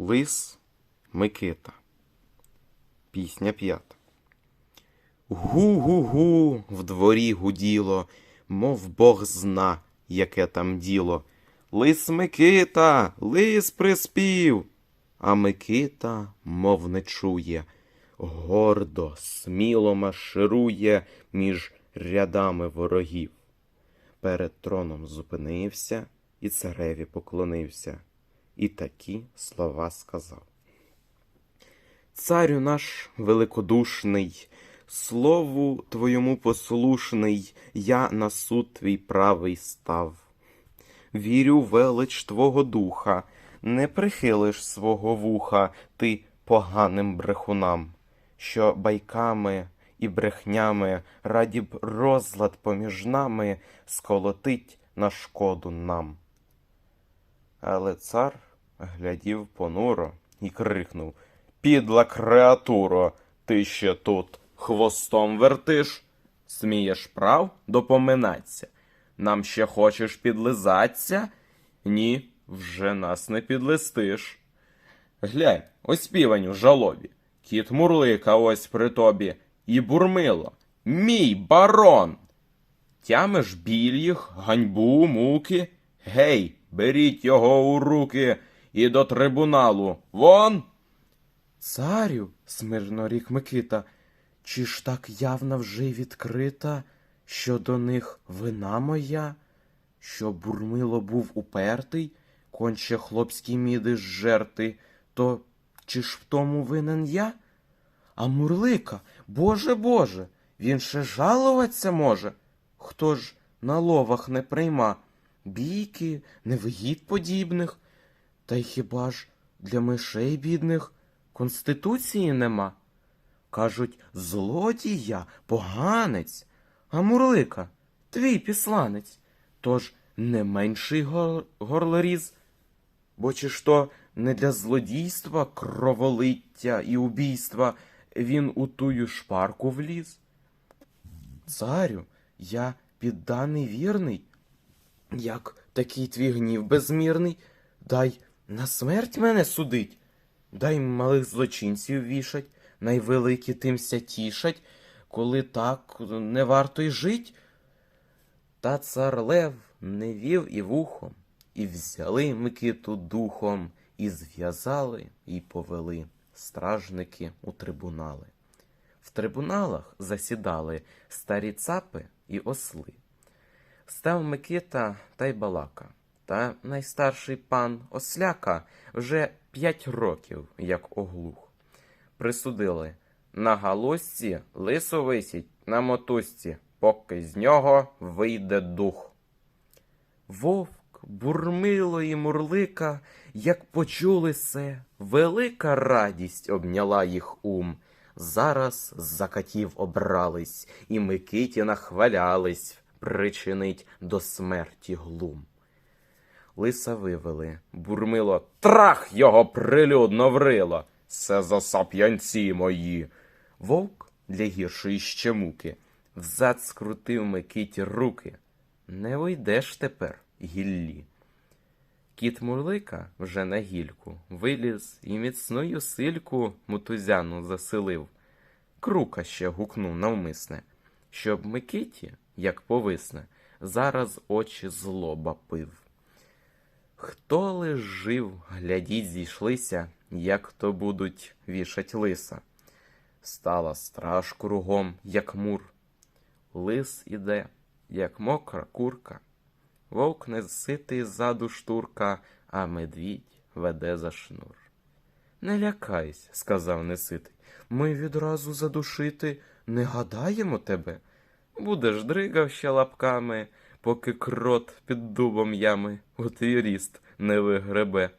Лис Микита. Пісня п'ята. Гу-гу-гу в дворі гуділо, мов Бог зна, яке там діло. Лис Микита, лис приспів. А Микита, мов не чує, гордо, сміло марширує між рядами ворогів. Перед троном зупинився і цареві поклонився, і такі слова сказав. Царю наш великодушний, слову твоєму послушний, я на суд твій правий став. Вірю велич твого духа, не прихилиш свого вуха ти поганим брехунам, що байками і брехнями раді б розлад поміж нами сколотить на шкоду нам. Але цар глядів понуро і крикнув Підла креатуро, ти ще тут хвостом вертиш? Смієш прав допоминаться? Нам ще хочеш підлизаться? Ні, вже нас не підлистиш. Глянь, ось півень у жалобі, кіт мурлика ось при тобі, і бурмило. Мій барон! Тямиш біль їх, ганьбу, муки? Гей, беріть його у руки і до трибуналу. Вон! Царю, смирно рік Микита, чи ж так явно вже відкрита, що до них вина моя, що бурмило був упертий, конче хлопські міди зжерти, то чи ж в тому винен я? А мурлика, Боже Боже, він ще жалуватися може. Хто ж на ловах не прийма бійки, невигід подібних, та й хіба ж для мишей бідних конституції нема? Кажуть, злодій я, поганець, а мурлика, твій післанець, тож не менший гор- горлоріз. Бо чи ж то не для злодійства, кроволиття і убійства він у тую шпарку вліз? Царю, я підданий вірний, як такий твій гнів безмірний, дай на смерть мене судить, дай малих злочинців вішать, найвеликі тимся тішать, коли так не варто й жить. Та цар Лев не вів і вухом, і взяли Микиту духом, і зв'язали, і повели стражники у трибунали. В трибуналах засідали старі цапи і осли. Став Микита та й балака, та найстарший пан Осляка вже п'ять років, як оглух. Присудили на галузці лисо висіть на мотузці, поки з нього вийде дух. Вовк, бурмило і мурлика, як почули се, велика радість обняла їх ум. Зараз за катів обрались, і Микиті нахвалялись, причинить до смерті глум. Лиса вивели, бурмило, трах його прилюдно врило. Це за сап'янці мої. Вовк для гіршої ще муки взад скрутив Микиті руки. Не вийдеш тепер, гіллі. Кіт Мурлика вже на гільку виліз і міцною сильку мотузяну заселив. Крука ще гукнув навмисне, щоб Микиті, як повисне, зараз очі злоба пив. Хто лиш жив, глядіть, зійшлися, як то будуть вішать лиса. Стала страж кругом, як мур. Лис іде, як мокра курка. Вовк не ситий ззаду штурка, а медвідь веде за шнур. Не лякайся, сказав неситий. Ми відразу задушити не гадаємо тебе. Будеш дригав ще лапками, поки крот під дубом ями у твій ріст не вигребе.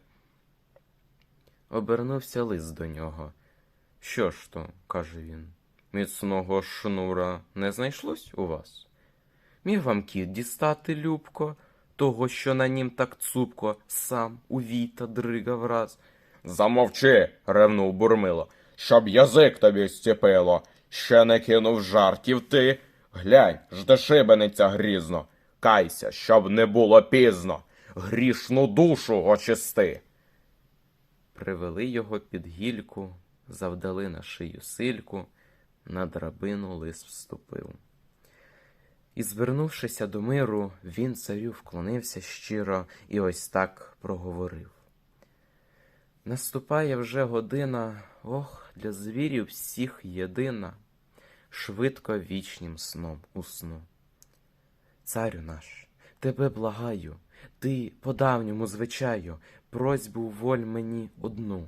Обернувся лис до нього. Що ж то, каже він, міцного шнура не знайшлось у вас? Міг вам кіт дістати любко, того, що на нім так цупко, сам у віта дригав раз. Замовчи, ревнув бурмило, щоб язик тобі зціпило. Ще не кинув жартів ти. Глянь, жде шибениця грізно. Кайся, щоб не було пізно. Грішну душу очисти. Привели його під гільку, завдали на шию сильку, на драбину лис вступив. І, звернувшися до миру, він царю вклонився щиро і ось так проговорив. Наступає вже година, ох, для звірів всіх єдина, швидко вічнім сном усну. Царю наш, тебе благаю, ти по давньому звичаю просьбу воль мені одну.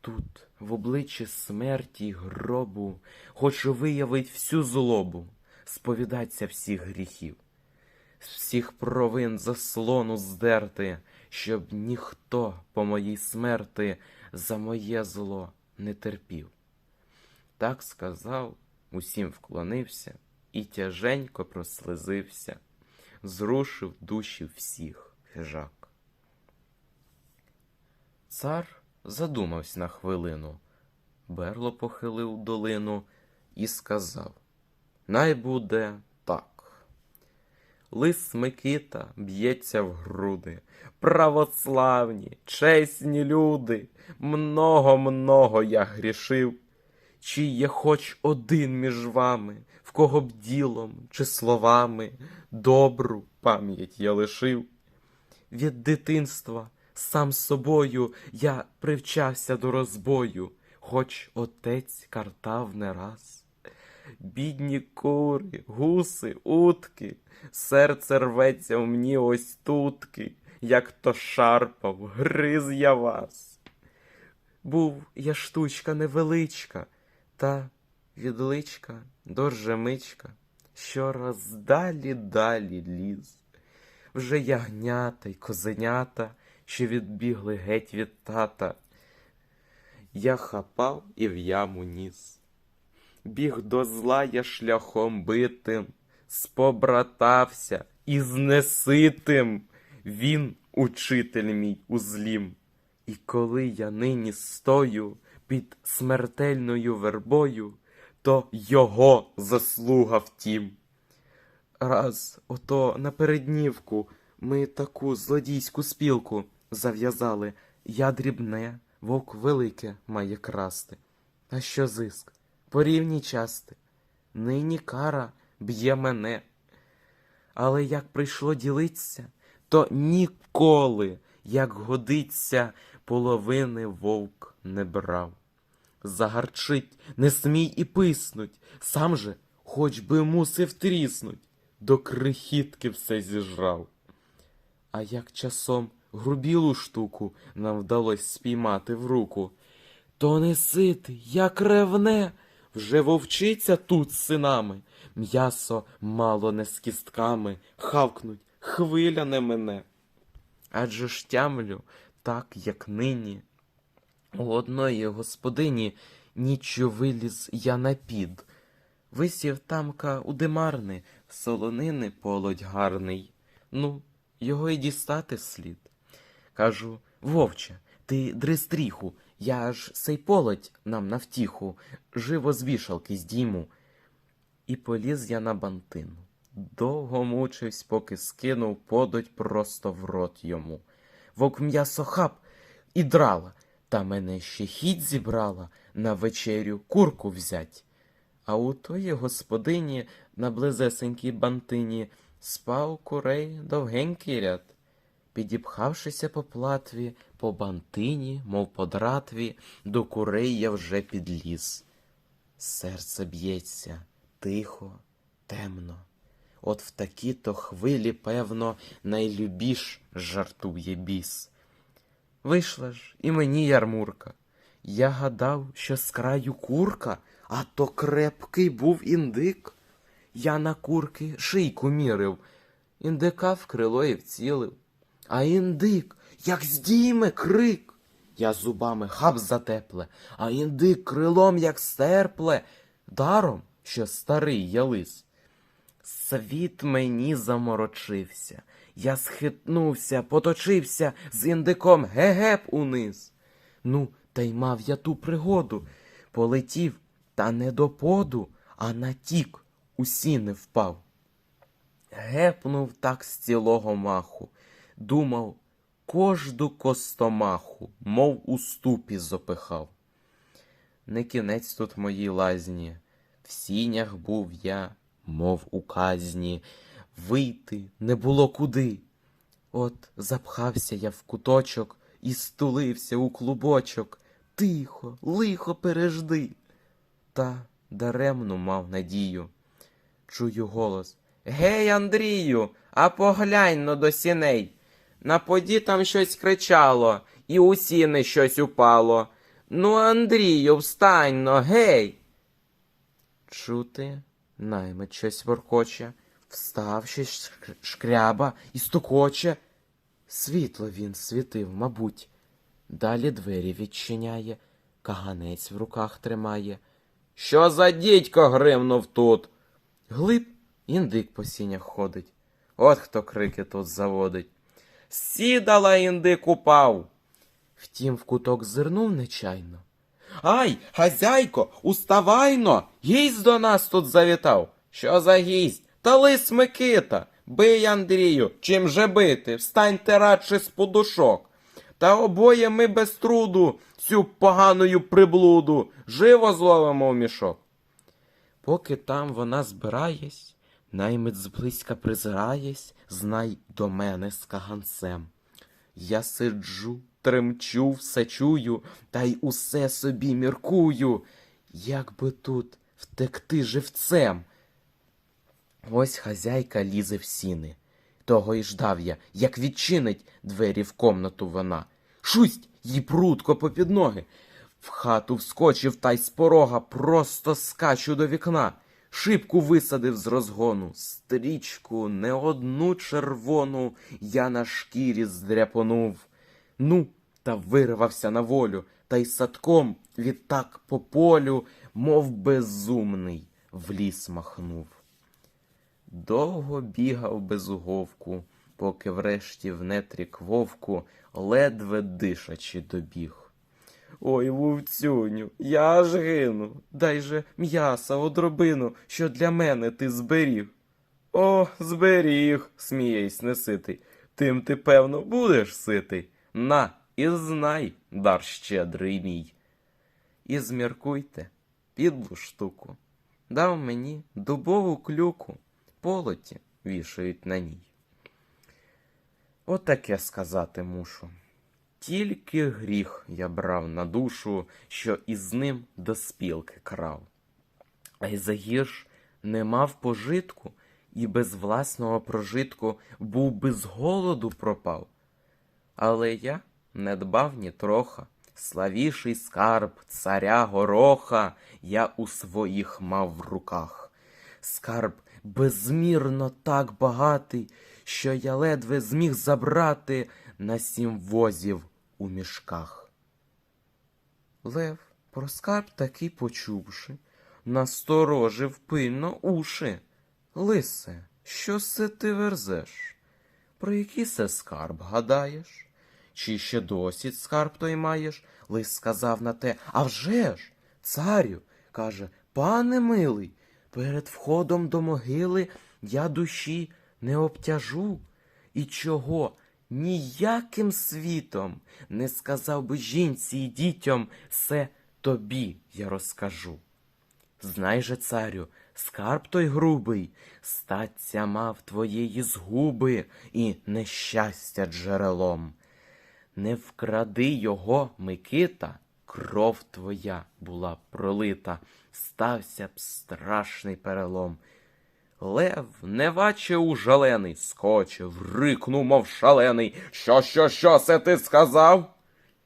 Тут, в обличчі смерті гробу, хочу виявить всю злобу, сповідаться всіх гріхів, всіх провин заслону здерти, щоб ніхто по моїй смерти за моє зло не терпів. Так сказав, усім вклонився і тяженько прослизився, зрушив душі всіх хижак. Цар задумався на хвилину, берло похилив долину і сказав: Най буде так. Лис Микита б'ється в груди, православні, чесні люди, много-много я грішив. Чи є хоч один між вами, в кого б ділом чи словами добру пам'ять я лишив? Від дитинства сам собою я привчався до розбою, хоч отець картав не раз. Бідні кури, гуси, утки, серце рветься в мені ось тутки, як то шарпав, гриз я вас. Був я штучка невеличка, та відличка до ржемичка, щораз далі ліз. Вже ягнята й козенята, що відбігли геть від тата. Я хапав і в яму ніс. Біг до зла я шляхом битим, спобратався і знеситим. Він, учитель мій узлім. І коли я нині стою під смертельною вербою, то його заслуга втім. Раз ото напереднівку ми таку злодійську спілку зав'язали. Я дрібне, вовк велике має красти. А що зиск? Порівній части. Нині кара б'є мене. Але як прийшло ділиться, то ніколи, як годиться, половини вовк не брав. Загарчить, не смій і писнуть, сам же, хоч би мусив тріснуть, до крихітки все зіжрав. А як часом грубілу штуку нам вдалось спіймати в руку, то не ситий, як ревне, вже вовчиться тут з синами, м'ясо мало не з кістками, хавкнуть, хвиля не мене. Адже ж тямлю, так, як нині. У одної господині ніччю виліз я на під. Висів тамка у димарни, солонини полоть гарний. Ну, його й дістати слід. Кажу, вовче, ти дристріху, я ж сей полоть нам на втіху, живо з вішалки здійму. І поліз я на бантину. Довго мучивсь, поки скинув подоть просто в рот йому. Вовк м'ясо хап і драла, та мене ще хіть зібрала на вечерю курку взять. А у тої господині на близесенькій бантині спав курей довгенький ряд. Підіпхавшися по платві, по бантині, мов по дратві, до курей я вже підліз. Серце б'ється тихо, темно. От в такі-то хвилі, певно, найлюбіш жартує біс. Вийшла ж і мені ярмурка. Я гадав, що з краю курка, а то крепкий був індик. Я на курки шийку мірив, індика в крило і вцілив. А індик, як здійме крик. Я зубами хап затепле, а індик крилом, як стерпле, даром, що старий я лис. Світ мені заморочився. Я схитнувся, поточився з індиком гегеп униз. Ну, та й мав я ту пригоду. Полетів, та не до поду, а на тік у сіни впав. Гепнув так з цілого маху. Думав, кожду костомаху, мов у ступі запихав. Не кінець тут моїй лазні, в сінях був я, мов у казні, вийти не було куди. От запхався я в куточок і стулився у клубочок. Тихо, лихо пережди. Та даремно мав надію. Чую голос. Гей, Андрію, а поглянь но до сіней. На поді там щось кричало, і у сіни щось упало. Ну, Андрію, встань но, гей. Чути, наймит щось воркоче, встав щось шкряба і стукоче. Світло він світив, мабуть. Далі двері відчиняє, каганець в руках тримає. Що за дідько гримнув тут? Глиб індик по сінях ходить. От хто крики тут заводить. Сідала індик упав. Втім, в куток зирнув нечайно. Ай, хазяйко, уставайно! Гість до нас тут завітав. Що за гість? Та лис Микита. Бий, Андрію, чим же бити? Встаньте радше з подушок. Та обоє ми без труду цю поганою приблуду живо зловимо в мішок. Поки там вона збираєсь, наймит зблизька призираєсь, знай до мене з каганцем. Я сиджу, тремчу, все чую, та й усе собі міркую, як би тут втекти живцем. Ось хазяйка лізе в сіни. Того й ждав я, як відчинить двері в комнату вона. Шусть їй прутко попід ноги. В хату вскочив та й з порога просто скачу до вікна. Шибку висадив з розгону, стрічку не одну червону я на шкірі здряпонув. Ну, та вирвався на волю, та й садком відтак по полю, мов безумний, в ліс махнув. Довго бігав без уговку, поки врешті в нетрі к вовку, ледве дишачи добіг. Ой, вовцюню, я аж гину. Дай же м'яса одробину, що для мене ти зберіг. О, зберіг, смієсь неситий. Тим ти, певно, будеш ситий. На, і знай, дар щедрий мій. І зміркуйте, підлу штуку. Дав мені дубову клюку, полоті вішають на ній. Отаке сказати мушу. Тільки гріх я брав на душу, що із ним до спілки крав. А й загірш не мав пожитку, і без власного прожитку був би з голоду пропав. Але я не дбав ні троха, славіший скарб царя гороха я у своїх мав в руках. Скарб безмірно так багатий, що я ледве зміг забрати на сім возів у мішках. Лев, про скарб таки почувши, насторожив пильно уши. Лисе, що се ти верзеш? Про який се скарб гадаєш? Чи ще досі скарб той маєш? Лис сказав на те, а вже ж, царю, каже, пане милий, перед входом до могили я душі не обтяжу. І чого ніяким світом не сказав би жінці і дітям, се тобі я розкажу. Знай же, царю, скарб той грубий, статься мав твоєї згуби і нещастя джерелом. Не вкради його, Микита, кров твоя була пролита, стався б страшний перелом. Лев, не ваче ужалений, скочив, рикнув, мов шалений. Що, що, що се ти сказав?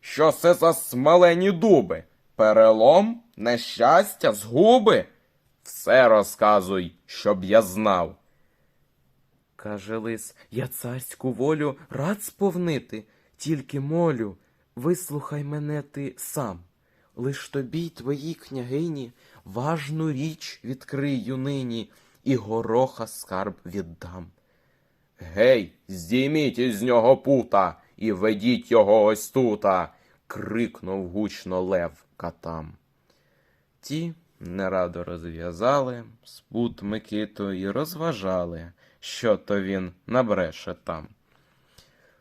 Що це за смалені дуби? Перелом? Нещастя, згуби? Все розказуй, щоб я знав. Каже лис, я царську волю рад сповнити, тільки молю, вислухай мене ти сам. Лиш тобі й твоїй княгині важну річ відкрию нині, і гороха скарб віддам. Гей, здійміть із нього пута і ведіть його ось тута. крикнув гучно лев катам. Ті нерадо розв'язали спут Микиту і розважали, що то він набреше там.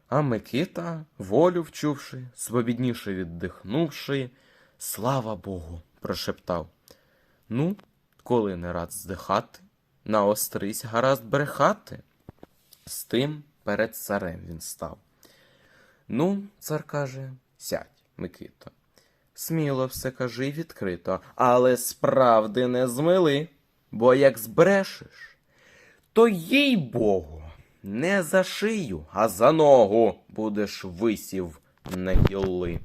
А Микита, волю вчувши, свобідніше віддихнувши, слава Богу, прошептав. Ну, коли не рад здихати, наострись гаразд брехати. З тим перед царем він став. Ну, цар каже, сядь, Микито. Сміло все кажи відкрито, але справди не змили, бо як збрешеш, то їй Богу, не за шию, а за ногу будеш висів на гілли.